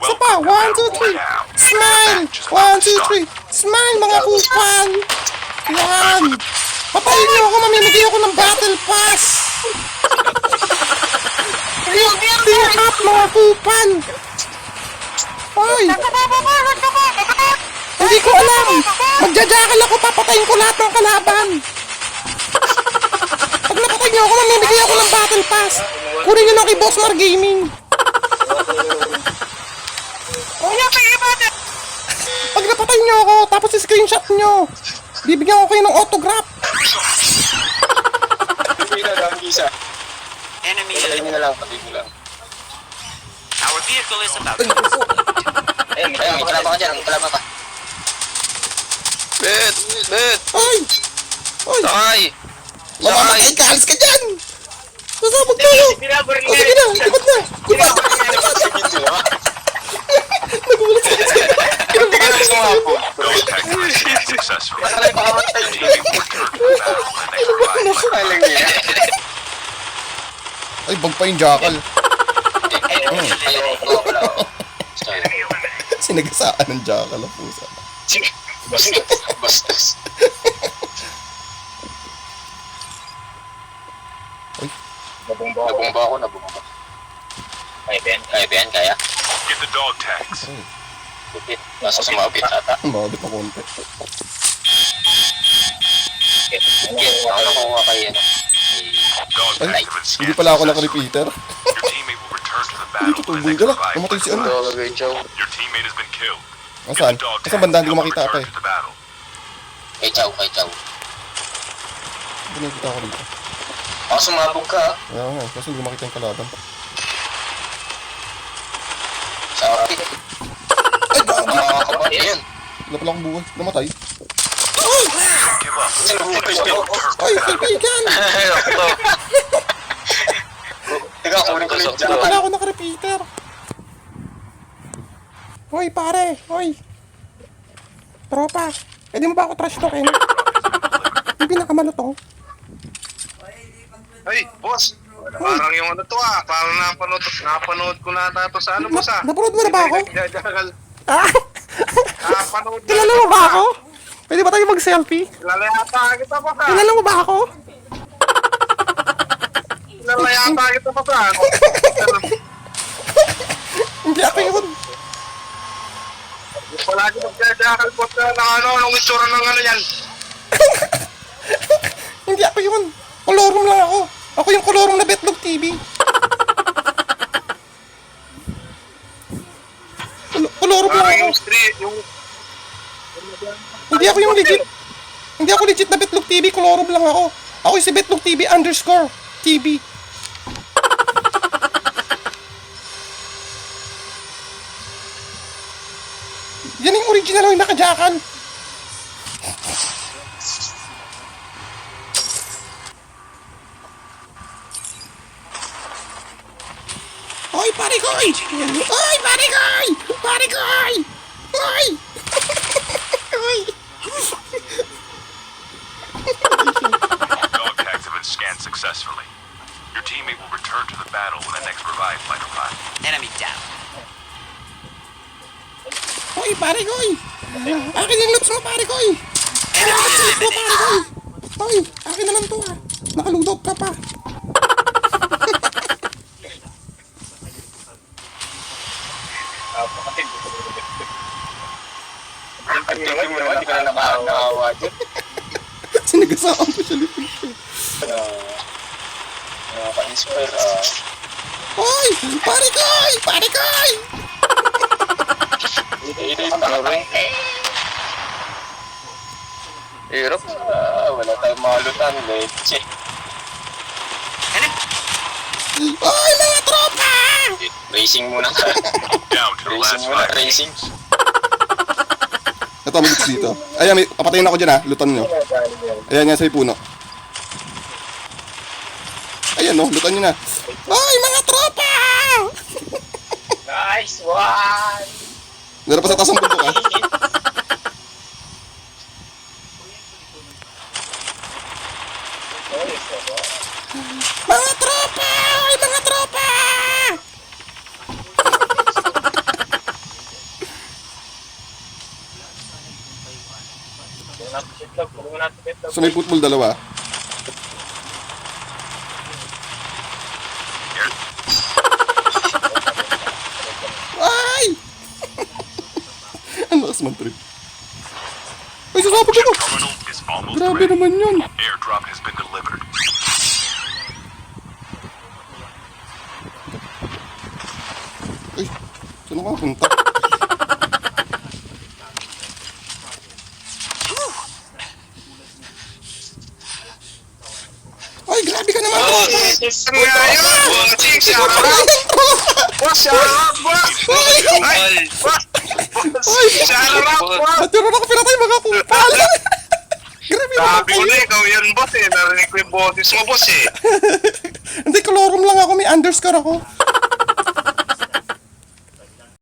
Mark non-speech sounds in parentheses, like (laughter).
Isa pa. One, two, three. Smile. One, two, three. Smile, mga kupal. Yan. Patayin niyo ako. Mamimigay ako ng battle pass. Lifting up, mga kupal. Ay. Hindi ko alam. Magjajakal ako. Papatayin ko lahat ng kalaban. Pag napatay niyo ako, mamimigay ako ng battle pass. Kunin niyo na kay Bossmar Gaming. Pag napatay niyo ako, tapos screenshot niyo, bibigyan ko kayo ng autograph. Hindi na lang, isa. Enemy Patayin nyo na lang, patayin nyo lang. Our vehicle is about Ayun, ayun, may kalaban ka dyan, may kalaban ka. Bet! Bet! Ay! Ay! Sakay! Mamamatay ka! Alis ka dyan! Sasabog tayo! O sige na! Likod na! Likod! Nagulat sa akin! Hindi ka na sumabog. Those tactics were successful. Patay pa kamatay. Team will return to the battle when the next revive. Alang niya. Ay, bag pa yung jackal. (laughs) Ayun. Sinagasaan ng jackal ang pusa. Bastos. Bastos. Uy. Nabumba ako. Nabumba ako, nabumba. Kaya Ben? Kaya Ben, kaya? Get the dog tags. Lupit. Nasa sumabit ata. Mabit na konti. Lupit. Ako nakuha kay ano. Dog Ay, hindi pala ako successfully. naka-repeater. Your teammate will return to the (laughs) Dito battle when the tubol next ka revive Namatay si ano. Nasaan? Nasaan banda? Hindi ko makita return eh. Kay Chow, kay Chow. Hindi nakita ako dito. Ako sumabog ka. ah. Kaya nga, kasi hindi ko makita yung kalaban. Rapid. Ay, gago! Mga kapat. Ayun. Wala pala akong buhay. Namatay. Don't give up. Battle. kaibigan! Teka, kunin ko yung Wala pala ako naka-repeater. Hoy, pare! Hoy! Tropa! Pwede mo ba ako trash talkin? Yung pinakamalutong. Ay, boss. Parang yung ano to ah. Parang napanood, napanood ko na ata to sa ano boss ah. Na- napanood mo na ba ako? (laughs) Ah! Napanood na. Kilala mo ba ako? Pwede ba tayo mag-selfie? Kilala yata kita boss ah. Kilala mo ba ako? (laughs) Kilala yata kita boss (laughs) ah. Hindi ako yun. Yung palagi nagjajagal boss na ng ano, ng itsura ng ano yan. (laughs) Hindi ako yun. Kolorum lang ako. Ako yung kolorum na Betlog TV. Kol- Kolorum lang Parang ako. yung street, yung Hindi ako yung legit. Hindi ako legit na Betlog TV. Kolorum lang ako. Ako si Betlog TV underscore TV. (laughs) Yan yung original yung nakajakan. Hoy, pare koy! Hoy, pare koy! Pare koy! Hoy! Hoy! Dog tags have been scanned successfully. Your teammate will return to the battle when the next revive flight arrives. enemy down. Hoy, pare koy! Akin yung loot mo, pare koy! Akin yung loot mo, pare koy! Hoy, akin na lang to ah. Nakaludout ka pa. (laughs) Tingin mo nakawa dyan. Sinagasaan ko siya lipin siya. Nakaka-inspire ah. Hoy! Pare koy! Pare koy! Tanawin. Hirap. Ah, wala tayong malutan. Leche. Enemy Hoy, mga tropa! Racing muna. (laughs) Down to the last racing muna, five. racing. Ito, may loot dito. Ayan, may, papatayin ako dyan ha. Lutan nyo. Ayan, yan sa may puno. Ayan no, lutan nyo na. Hoy, mga tropa! (laughs) Nice one! Nara pa sa taas ng bundok ha? mga tropa! Ay, mga tropa! Sumipot mo dalawa. Lakas man trip. Ay, sasabog ako! Grabe naman yun. Airdrop has been delivered. Ay, saan ako punta? Ay, grabe ka naman! Oh, out! (laughs) Boss, out, boss! Ay, boss! Boss, boss! Ba't yun ako pinatay mga kupal? (laughs) grabe naman Sabi ko na ikaw yan, boss eh. Narinig ko yung boses mo, boss eh. (laughs) Hindi, kolorum lang ako. May underscore ako.